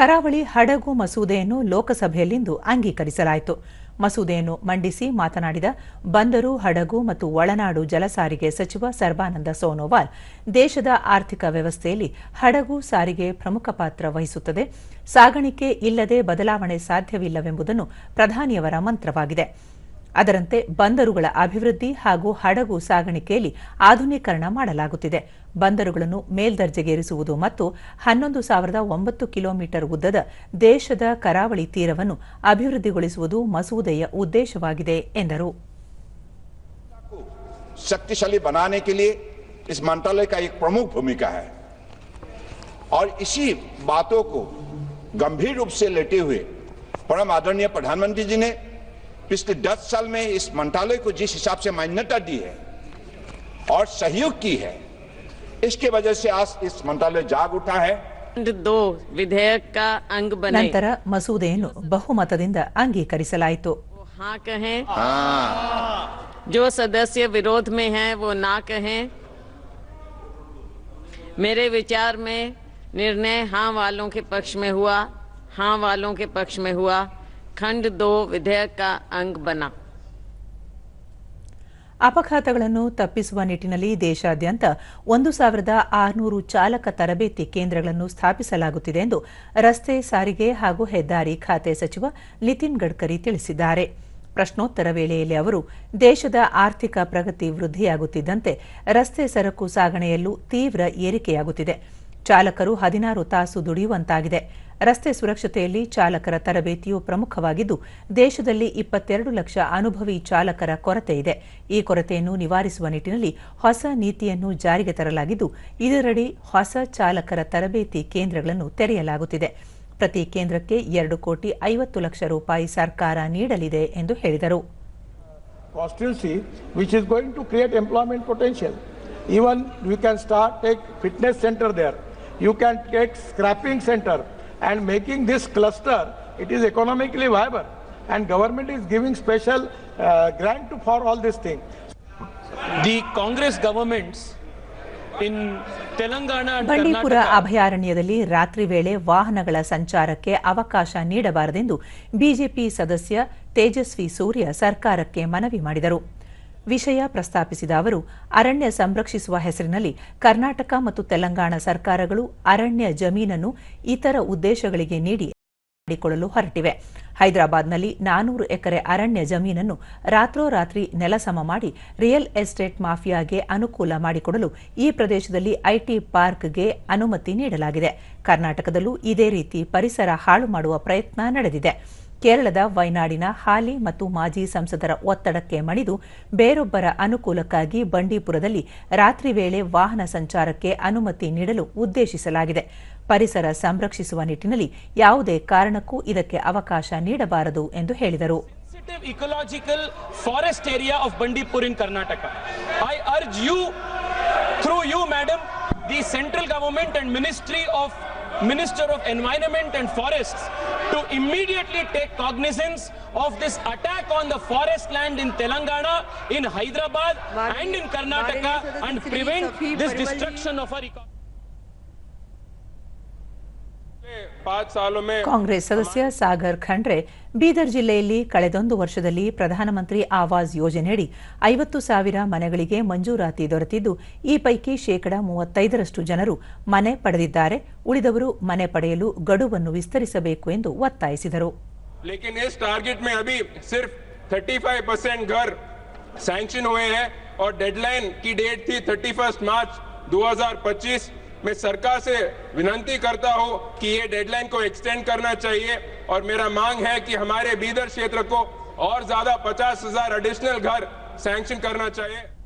ಕರಾವಳಿ ಹಡಗು ಮಸೂದೆಯನ್ನು ಲೋಕಸಭೆಯಲ್ಲಿಂದು ಅಂಗೀಕರಿಸಲಾಯಿತು. ಮಸೂದೆಯನ್ನು ಮಂಡಿಸಿ ಮಾತನಾಡಿದ ಬಂದರು, ಹಡಗು ಮತ್ತು ಒಳನಾಡು ಜಲಸಾರಿಗೆ ಸಚಿವ ಸರ್ಬಾನಂದ ಸೋನೋವಾಲ್, ದೇಶದ ಆರ್ಥಿಕ ವ್ಯವಸ್ಥೆಯಲ್ಲಿ ಹಡಗು ಸಾರಿಗೆ ಪ್ರಮುಖ ಪಾತ್ರ ವಹಿಸುತ್ತದೆ. ಸಾಗಾಣಿಕೆ ಇಲ್ಲದೆ ಬದಲಾವಣೆ ಸಾಧ್ಯವಿಲ್ಲವೆಂಬುದನ್ನು ಪ್ರಧಾನಿಯವರ ಮಂತ್ರವಾಗಿದೆ. ಅದರಂತೆ ಬಂದರುಗಳ ಅಭಿವೃದ್ಧಿ ಹಾಗೂ ಹಡಗು ಸಾಗಾಣಿಕೆಯಲ್ಲಿ ಆಧುನೀಕರಣ ಮಾಡಲಾಗುತ್ತಿದೆ ಬಂದರುಗಳನ್ನು ಮೇಲ್ದರ್ಜೆಗೇರಿಸುವುದು ಮತ್ತು ಹನ್ನೊಂದು ಸಾವಿರದ ಒಂಬತ್ತು ಕಿಲೋಮೀಟರ್ ಉದ್ದದ ದೇಶದ ಕರಾವಳಿ ತೀರವನ್ನು ಅಭಿವೃದ್ಧಿಗೊಳಿಸುವುದು ಮಸೂದೆಯ ಉದ್ದೇಶವಾಗಿದೆ ಎಂದರು शक्तिशाली बनाने के लिए इस मंत्रालय का एक प्रमुख भूमिका है और इसी बातों को गंभीर रूप से लेते हुए परम आदरणीय प्रधानमंत्री जी ने पिछले दस साल में इस मंत्रालय को जिस हिसाब से मान्यता दी है और सहयोग की है इसके वजह से आज इस मंत्रालय जाग उठा है दो विधेयक का अंग बने ನಂತರ ಮಸೂದೆಯನ್ನು ಬಹುಮತದಿಂದ ಅಂಗೀಕರಿಸಲಾಯಿತು वो हाँ कहें जो सदस्य विरोध में हैं वो ना कहें मेरे विचार में निर्णय हाँ वालों के पक्ष में हुआ हाँ वालों के पक्ष में हुआ ಖಂಡ್ ದೋ ವಿಧೇಯಕ ಅಂಗ್ ಬನ. ಅಪಘಾತಗಳನ್ನು ತಪ್ಪಿಸುವ ನಿಟ್ಟಿನಲ್ಲಿ ದೇಶಾದ್ಯಂತ ಒಂದು ಸಾವಿರದ ಆರುನೂರು ಚಾಲಕ ತರಬೇತಿ ಕೇಂದ್ರಗಳನ್ನು ಸ್ಥಾಪಿಸಲಾಗುತ್ತಿದೆ ಎಂದು ರಸ್ತೆ ಸಾರಿಗೆ ಹಾಗೂ ಹೆದ್ದಾರಿ ಖಾತೆ ಸಚಿವ ನಿತಿನ್ ಗಡ್ಕರಿ ತಿಳಿಸಿದ್ದಾರೆ. ಪ್ರಶ್ನೋತ್ತರ ವೇಳೆಯಲ್ಲಿ ಅವರು, ದೇಶದ ಆರ್ಥಿಕ ಪ್ರಗತಿ ವೃದ್ಧಿಯಾಗುತ್ತಿದ್ದಂತೆ ರಸ್ತೆ ಸರಕು ಸಾಗಣೆಯಲ್ಲೂ ತೀವ್ರ ಏರಿಕೆಯಾಗುತ್ತಿದೆ. ಚಾಲಕರು ಹದಿನಾರು ತಾಸು ದುಡಿಯುವಂತಾಗಿದೆ. ರಸ್ತೆ ಸುರಕ್ಷತೆಯಲ್ಲಿ ಚಾಲಕರ ತರಬೇತಿಯು ಪ್ರಮುಖವಾಗಿದ್ದು, ದೇಶದಲ್ಲಿ ಇಪ್ಪತ್ತೆರಡು ಲಕ್ಷ ಅನುಭವಿ ಚಾಲಕರ ಕೊರತೆ ಇದೆ ಈ ಕೊರತೆಯನ್ನು ನಿವಾರಿಸುವ ನಿಟ್ಟಿನಲ್ಲಿ ಹೊಸ ನೀತಿಯನ್ನು ಜಾರಿಗೆ ತರಲಾಗಿದ್ದು, ಇದರಡಿ ಹೊಸ ಚಾಲಕರ ತರಬೇತಿ ಕೇಂದ್ರಗಳನ್ನು ತೆರೆಯಲಾಗುತ್ತಿದೆ ಪ್ರತಿ ಕೇಂದ್ರಕ್ಕೆ ಎರಡು ಕೋಟಿ ಐವತ್ತು ಲಕ್ಷ ರೂಪಾಯಿ ಸರ್ಕಾರ ನೀಡಲಿದೆ ಎಂದು ಹೇಳಿದರು. Even you can start, take fitness center there. You can take scrapping center and making this cluster, it is economically viable. And government is giving special uh, grant to- for all this thing the Congress governments in Telangana Bandipur Karnataka ಅಭಯಾರಣ್ಯದಲ್ಲಿ ರಾತ್ರಿ ವೇಳೆ ವಾಹನಗಳ ಸಂಚಾರಕ್ಕೆ ಅವಕಾಶ ನೀಡಬಾರದೆಂದು BJP ಸದಸ್ಯ ತೇಜಸ್ವಿ ಸೂರ್ಯ ಸರ್ಕಾರಕ್ಕೆ ಮನವಿ ಮಾಡಿದರು ವಿಷಯ ಪ್ರಸ್ತಾಪಿಸಿದ ಅವರು, ಅರಣ್ಯ ಸಂರಕ್ಷಿಸುವ ಹೆಸರಿನಲ್ಲಿ ಕರ್ನಾಟಕ ಮತ್ತು ತೆಲಂಗಾಣ ಸರ್ಕಾರಗಳು ಅರಣ್ಯ ಜಮೀನನ್ನು ಇತರ ಉದ್ದೇಶಗಳಿಗೆ ನೀಡಿ ಮಾಡಿಕೊಳ್ಳಲು ಹೊರಟಿವೆ. ಹೈದರಾಬಾದ್ನಲ್ಲಿ ನಾನೂರು ಎಕರೆ ಅರಣ್ಯ ಜಮೀನನ್ನು ರಾತ್ರೋರಾತ್ರಿ ನೆಲಸಮ ಮಾಡಿ ರಿಯಲ್ ಎಸ್ಟೇಟ್ ಮಾಫಿಯಾಗೆ ಅನುಕೂಲ ಮಾಡಿಕೊಡಲು ಈ ಪ್ರದೇಶದಲ್ಲಿ ಐಟಿ ಪಾರ್ಕ್ಗೆ ಅನುಮತಿ ನೀಡಲಾಗಿದೆ. ಕರ್ನಾಟಕದಲ್ಲೂ ಇದೇ ರೀತಿ ಪರಿಸರ ಹಾಳು ಮಾಡುವ ಪ್ರಯತ್ನ ನಡೆದಿದೆ. ಕೇರಳದ ವೈನಾಡಿನ ಹಾಲಿ ಮತ್ತು ಮಾಜಿ ಸಂಸದರ ಒತ್ತಡಕ್ಕೆ ಮಣಿದು ಬೇರೊಬ್ಬರ ಅನುಕೂಲಕ್ಕಾಗಿ ಬಂಡೀಪುರದಲ್ಲಿ ರಾತ್ರಿ ವೇಳೆ ವಾಹನ ಸಂಚಾರಕ್ಕೆ ಅನುಮತಿ ನೀಡಲು ಉದ್ದೇಶಿಸಲಾಗಿದೆ ಪರಿಸರ ಸಂರಕ್ಷಿಸುವ ನಿಟ್ಟಿನಲ್ಲಿ ಯಾವುದೇ ಕಾರಣಕ್ಕೂ ಇದಕ್ಕೆ ಅವಕಾಶ ನೀಡಬಾರದು ಎಂದು ಹೇಳಿದರು ecological forest area of Bandipur in Karnataka. I urge you, through you, madam, the central government and Ministry of Minister of Environment and Forests to immediately take cognizance of this attack on the forest land in Telangana, in Hyderabad and in Karnataka and prevent this destruction of our ecosystem. पाँच सालों में ಕಾಂಗ್ರೆಸ್ ಸದಸ್ಯ ಸಾಗರ್ ಖಂಡ್ರೆ ಬೀದರ್ ಜಿಲ್ಲೆಯಲ್ಲಿ ಕಳೆದೊಂದು ವರ್ಷದಲ್ಲಿ ಪ್ರಧಾನಮಂತ್ರಿ ಆವಾಸ್ ಯೋಜನೆಯಡಿ ಐವತ್ತು ಸಾವಿರ ಮನೆಗಳಿಗೆ ಮಂಜೂರಾತಿ ದೊರೆತಿದ್ದು ಈ ಪೈಕಿ ಶೇಕಡ ಮೂವತ್ತೈದರಷ್ಟು ಜನರು ಮನೆ ಪಡೆದಿದ್ದಾರೆ ಉಳಿದವರು ಮನೆ ಪಡೆಯಲು ಗಡುವನ್ನು ವಿಸ್ತರಿಸಬೇಕು ಎಂದು ಒತ್ತಾಯಿಸಿದರು लेकिन इस टारगेट में अभी सिर्फ 35 परसेंट घर सैंक्शन हुए हैं और डेडलाइन की डेट थी 31 मार्च 2025 मैं सरकार से विनती करता हूँ कि ये डेडलाइन को एक्सटेंड करना चाहिए और मेरा मांग है कि हमारे बीदर क्षेत्र को और ज़्यादा पचास हज़ार एडिशनल घर सैंक्शन करना चाहिए।